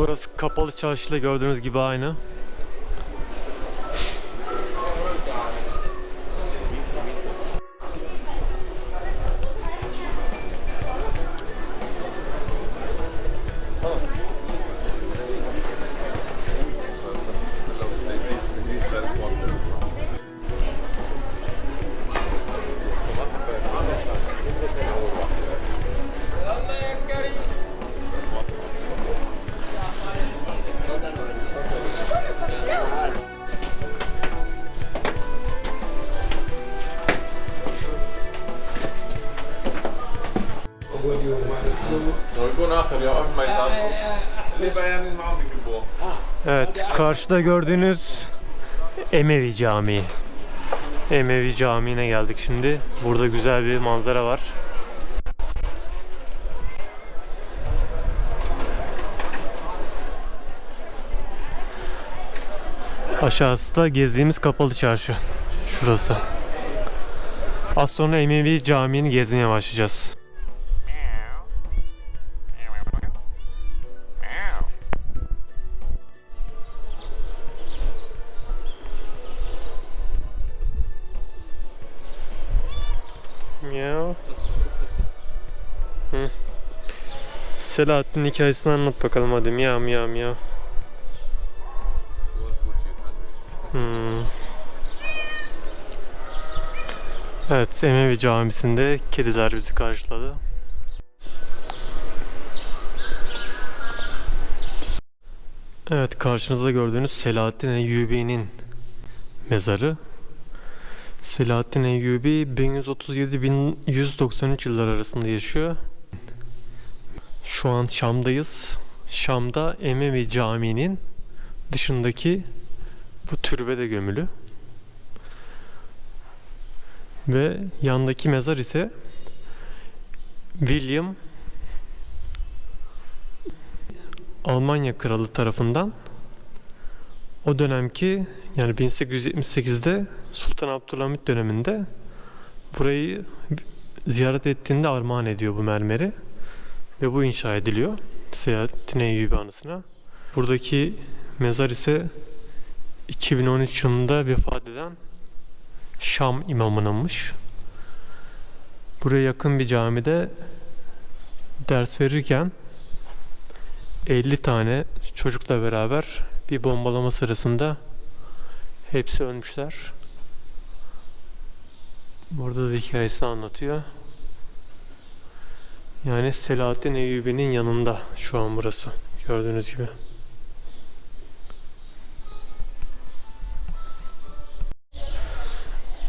Burası kapalı çarşıyla gördüğünüz gibi aynı. Evet, karşıda gördüğünüz Emevi Camii. Emevi Camii'ne geldik şimdi. Burada güzel bir manzara var. Aşağısı da gezdiğimiz kapalı çarşı. Şurası. Az sonra Emevi Camii'ni gezmeye başlayacağız. Hı. Selahattin hikayesini anlat bakalım hadi miyav miyav miyav. Hmm. Evet, Emevi Camisi'nde kediler bizi karşıladı. Evet, karşınızda gördüğünüz Selahattin Eyyubi'nin mezarı. Selahattin Eyyubi 1137-1193 yıllar arasında yaşıyor. Şu an Şam'dayız. Şam'da Emevi Camii'nin dışındaki bu türbede gömülü. Ve yandaki mezar ise William Almanya kralı tarafından o dönemki yani 1878'de Sultan Abdülhamit döneminde burayı ziyaret ettiğinde armağan ediyor bu mermeri ve bu inşa ediliyor Selahattin Eyyubi anısına. Buradaki mezar ise 2013 yılında vefat eden Şam imamınınmış. Buraya yakın bir camide ders verirken 50 tane çocukla beraber bir bombalama sırasında hepsi ölmüşler. Burada da hikayesini anlatıyor. Yani Selahattin Eyyubi'nin yanında şu an burası. Gördüğünüz gibi.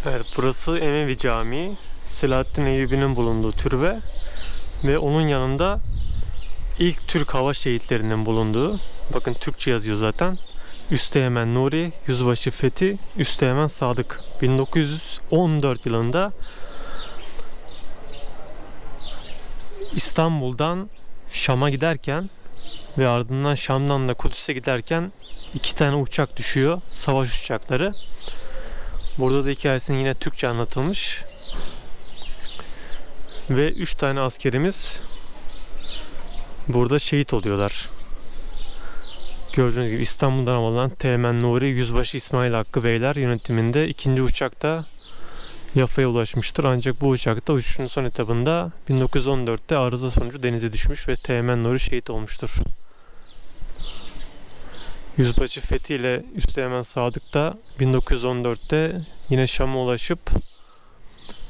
Evet burası Emevi Camii. Selahattin Eyyubi'nin bulunduğu türbe ve onun yanında ilk Türk hava şehitlerinin bulunduğu bakın Türkçe yazıyor zaten. Üsteğmen Nuri, Yüzbaşı Fethi, Üsteğmen Sadık. 1914 yılında İstanbul'dan Şam'a giderken ve ardından Şam'dan da Kudüs'e giderken iki tane uçak düşüyor. Savaş uçakları. Burada da hikayesinin yine Türkçe anlatılmış. Ve 3 tane askerimiz burada şehit oluyorlar. Gördüğünüz gibi İstanbul'dan havalanan Teğmen Nuri Yüzbaşı İsmail Hakkı Beyler yönetiminde ikinci uçakta Yafa'ya ulaşmıştır. Ancak bu uçakta uçuşun son etabında 1914'te arıza sonucu denize düşmüş ve Teğmen Nuri şehit olmuştur. Yüzbaşı Fethi ile Üsteğmen Sadık da 1914'te yine Şam'a ulaşıp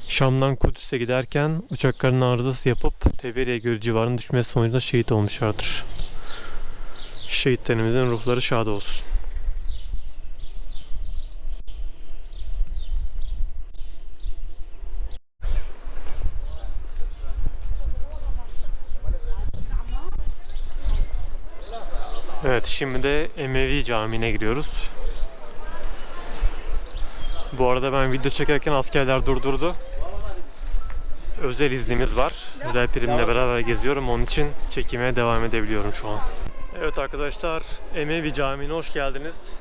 Şam'dan Kudüs'e giderken uçaklarının arızası yapıp Teberiye Gölü civarında düşmesi sonucunda şehit olmuşlardır. Şehitlerimizin ruhları şad olsun. Evet şimdi de Emevi Camii'ne giriyoruz. Bu arada ben video çekerken askerler durdurdu. Özel iznimiz var. Özel primle beraber geziyorum. Onun için çekime devam edebiliyorum şu an. Evet arkadaşlar Emevi Camii'ne hoş geldiniz.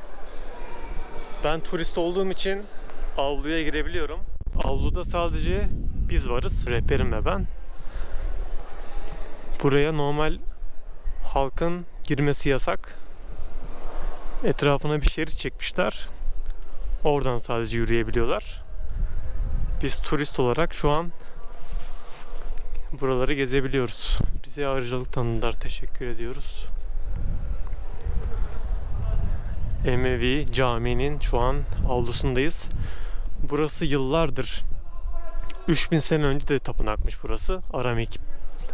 Ben turist olduğum için avluya girebiliyorum. Avluda sadece biz varız. Rehberim ve ben. Buraya normal halkın girmesi yasak. Etrafına bir şerit çekmişler. Oradan sadece yürüyebiliyorlar. Biz turist olarak şu an buraları gezebiliyoruz. Bize ayrıcalık tanıdılar. Teşekkür ediyoruz. Emevi Camii'nin şu an avlusundayız. Burası yıllardır 3000 sene önce de tapınakmış burası. Aramik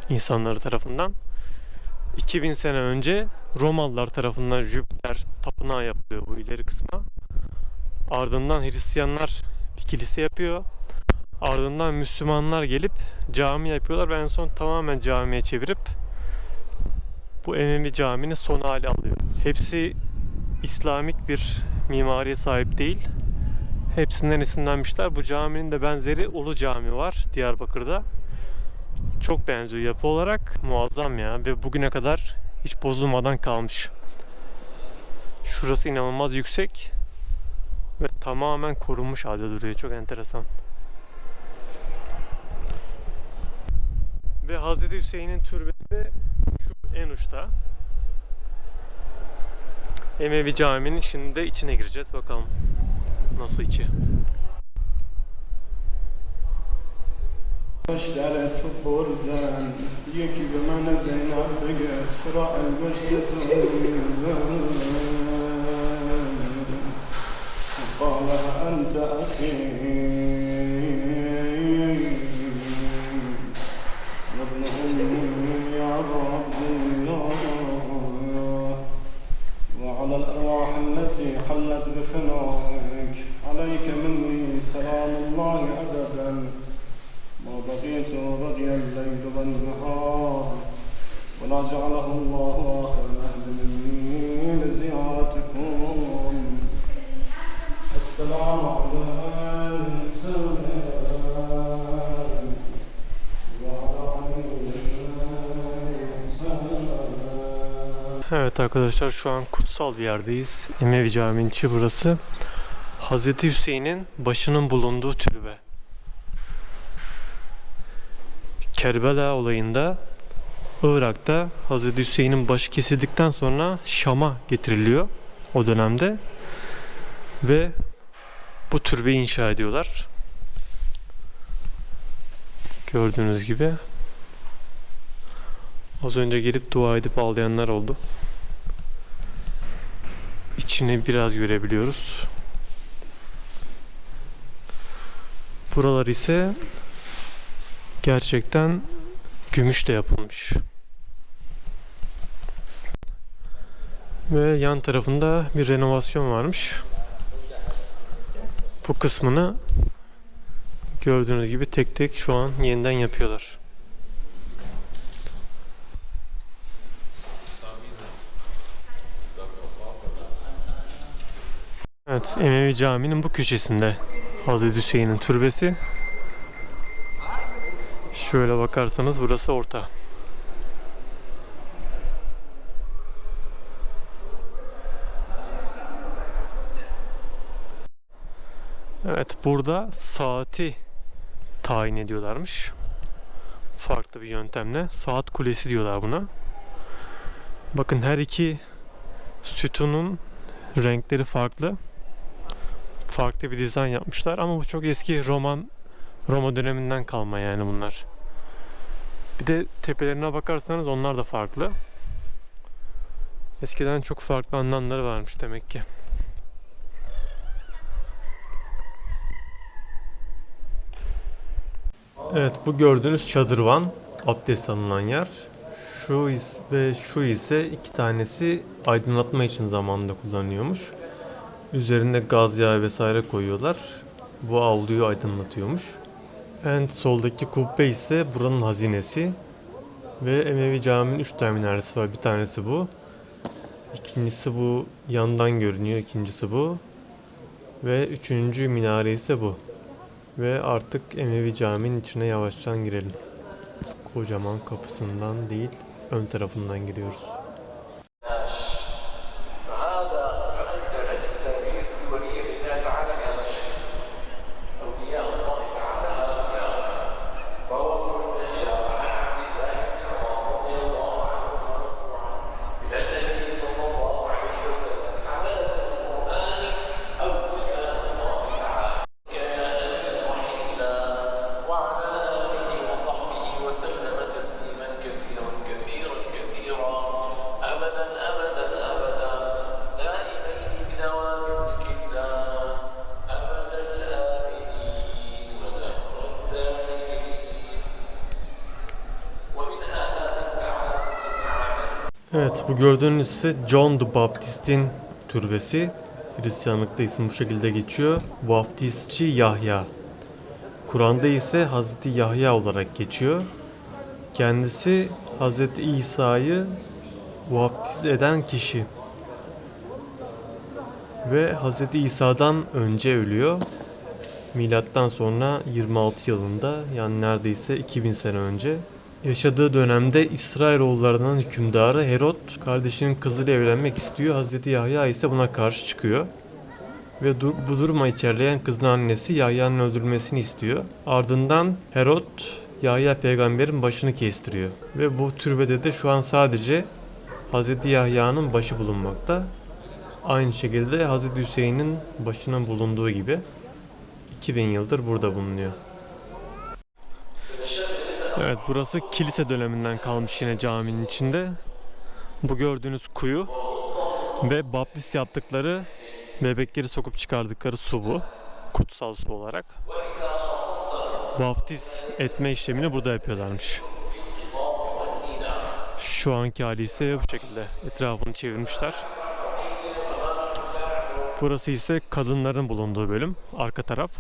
insanları tarafından. 2000 sene önce Romalılar tarafından Jüpiter tapınağı yapılıyor bu ileri kısma. Ardından Hristiyanlar bir kilise yapıyor. Ardından Müslümanlar gelip cami yapıyorlar ve en son tamamen camiye çevirip bu Emevi Camii'nin son hali alıyor. Hepsi İslamik bir mimariye sahip değil. Hepsinden esinlenmişler. Bu caminin de benzeri Ulu Cami var Diyarbakır'da. Çok benziyor yapı olarak. Muazzam ya ve bugüne kadar hiç bozulmadan kalmış. Şurası inanılmaz yüksek ve tamamen korunmuş halde duruyor. Çok enteresan. Ve Hazreti Hüseyin'in türbesi de şu en uçta. Emevi Camii'nin şimdi de içine gireceğiz. Bakalım nasıl içi. اشترت بردن یکی به من زینب بگه چرا المشت قال أنت أخي وابن أمي يا رب الله. وعلى الأرواح التي حلت بفنائك عليك مني سلام الله أبدا. ما بقيت بقي الليل والنهار ولا جعله الله آخر العهد مني لزيارتكم السلام على السلام وعلى السلام Evet arkadaşlar şu an kutsal bir yerdeyiz. Emevi Camii'nin içi burası. Hazreti Hüseyin'in başının bulunduğu türbe. Kerbela olayında Irak'ta Hazreti Hüseyin'in başı kesildikten sonra Şam'a getiriliyor o dönemde ve bu türbeyi inşa ediyorlar. Gördüğünüz gibi az önce gelip dua edip ağlayanlar oldu. İçini biraz görebiliyoruz. Buralar ise gerçekten gümüşle yapılmış. Ve yan tarafında bir renovasyon varmış. Bu kısmını gördüğünüz gibi tek tek şu an yeniden yapıyorlar. Evet, Emevi Camii'nin bu köşesinde Hazreti Hüseyin'in türbesi. Şöyle bakarsanız burası orta. Evet, burada saati tayin ediyorlarmış. Farklı bir yöntemle. Saat kulesi diyorlar buna. Bakın her iki sütunun renkleri farklı. Farklı bir dizayn yapmışlar ama bu çok eski Roman Roma döneminden kalma yani bunlar. Bir de tepelerine bakarsanız onlar da farklı. Eskiden çok farklı anlamları varmış demek ki. Evet bu gördüğünüz çadırvan abdest alınan yer. Şu is- ve şu ise iki tanesi aydınlatma için zamanında kullanıyormuş. Üzerine gaz yağı vesaire koyuyorlar. Bu avluyu aydınlatıyormuş. En soldaki kubbe ise buranın hazinesi. Ve Emevi Camii'nin 3 tane minaresi var. Bir tanesi bu. İkincisi bu yandan görünüyor. İkincisi bu. Ve üçüncü minare ise bu. Ve artık Emevi Camii'nin içine yavaştan girelim. Kocaman kapısından değil, ön tarafından giriyoruz. Evet bu gördüğünüz ise John the Baptist'in türbesi. Hristiyanlıkta isim bu şekilde geçiyor. Vaftizci Yahya. Kur'an'da ise Hazreti Yahya olarak geçiyor. Kendisi Hazreti İsa'yı vaftiz eden kişi. Ve Hazreti İsa'dan önce ölüyor. Milattan sonra 26 yılında yani neredeyse 2000 sene önce yaşadığı dönemde İsrailoğullarının hükümdarı Herod kardeşinin kızıyla evlenmek istiyor. Hazreti Yahya ise buna karşı çıkıyor. Ve du- bu duruma içerleyen kızın annesi Yahya'nın öldürülmesini istiyor. Ardından Herod Yahya peygamberin başını kestiriyor. Ve bu türbede de şu an sadece Hazreti Yahya'nın başı bulunmakta. Aynı şekilde Hazreti Hüseyin'in başının bulunduğu gibi 2000 yıldır burada bulunuyor. Evet burası kilise döneminden kalmış yine caminin içinde. Bu gördüğünüz kuyu ve baptist yaptıkları bebekleri sokup çıkardıkları su bu. Kutsal su olarak. Vaftiz etme işlemini burada yapıyorlarmış. Şu anki hali ise bu şekilde etrafını çevirmişler. Burası ise kadınların bulunduğu bölüm. Arka taraf.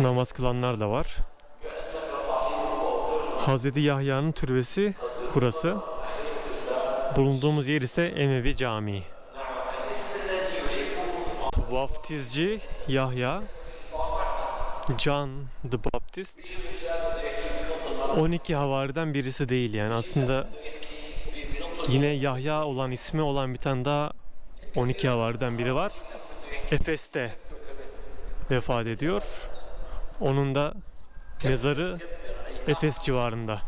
Namaz kılanlar da var. Hazreti Yahya'nın türbesi burası. Bulunduğumuz yer ise Emevi Camii. Vaftizci Yahya John the Baptist 12 havariden birisi değil yani aslında yine Yahya olan ismi olan bir tane daha 12 havariden biri var. Efes'te vefat ediyor. Onun da mezarı Efes civarında.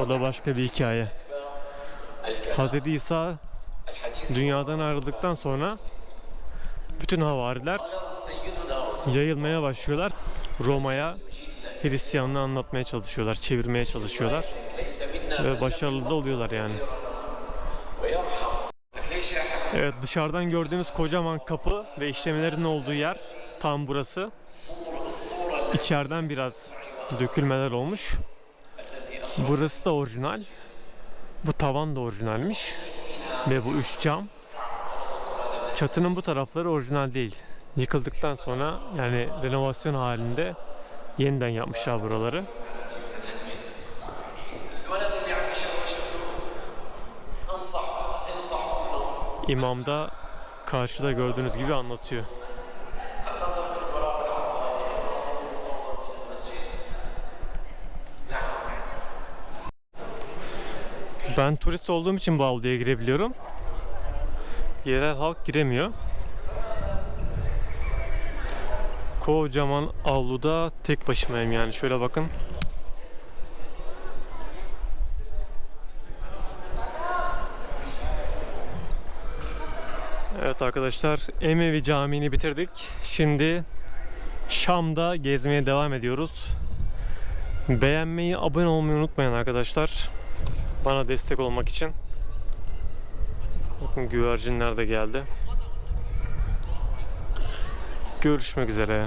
O da başka bir hikaye. Hz. İsa dünyadan ayrıldıktan sonra bütün havariler yayılmaya başlıyorlar. Roma'ya Hristiyanlığı anlatmaya çalışıyorlar, çevirmeye çalışıyorlar. Ve başarılı da oluyorlar yani. Evet dışarıdan gördüğünüz kocaman kapı ve işlemelerin olduğu yer tam burası. İçeriden biraz dökülmeler olmuş. Burası da orijinal. Bu tavan da orijinalmiş. Ve bu üç cam. Çatının bu tarafları orijinal değil. Yıkıldıktan sonra yani renovasyon halinde yeniden yapmışlar buraları. İmam da karşıda gördüğünüz gibi anlatıyor. Ben turist olduğum için bu avluya girebiliyorum. Yerel halk giremiyor. Kocaman avluda tek başımayım yani. Şöyle bakın. Evet arkadaşlar Emevi Camii'ni bitirdik. Şimdi Şam'da gezmeye devam ediyoruz. Beğenmeyi, abone olmayı unutmayın arkadaşlar. Bana destek olmak için. Bakın güvercinler de geldi. Görüşmek üzere.